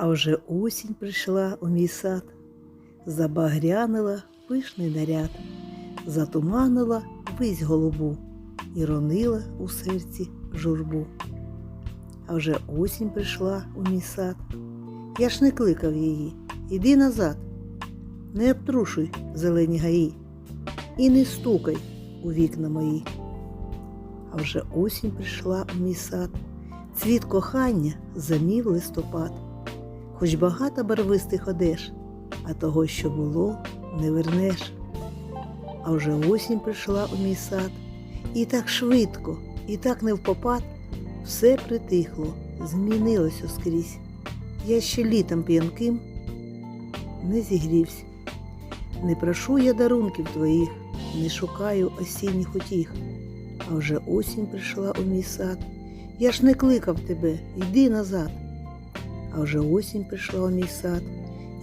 А вже осінь прийшла у мій сад, забагрянила пишний наряд, затуманила вись голубу і ронила у серці журбу. А вже осінь прийшла у мій сад. Я ж не кликав її, іди назад, не обтрушуй зелені гаї і не стукай у вікна мої. А вже осінь прийшла у мій сад, цвіт кохання замів листопад. Хоч багато барвистих одеж, а того, що було, не вернеш. А вже осінь прийшла у мій сад, і так швидко, і так невпопад, все притихло, змінилося скрізь. Я ще літом п'янким не зігрівся. Не прошу я дарунків твоїх, не шукаю осінніх утіх. А вже осінь прийшла у мій сад. Я ж не кликав тебе, йди назад. А вже осінь прийшла у мій сад.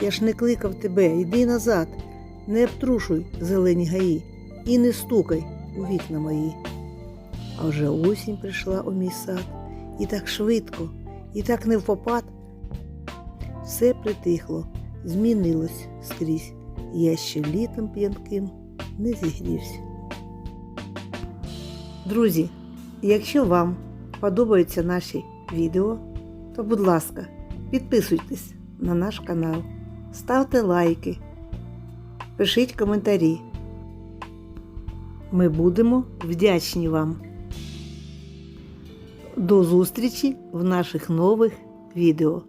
Я ж не кликав тебе, йди назад, не обтрушуй зелені гаї і не стукай у вікна мої. А вже осінь прийшла у мій сад, і так швидко, і так невпопад. Все притихло, змінилось скрізь. Я ще літом п'янким не зігрівся. Друзі, якщо вам подобаються наші відео, то будь ласка, підписуйтесь на наш канал, ставте лайки, пишіть коментарі. Ми будемо вдячні вам. До зустрічі в наших нових відео.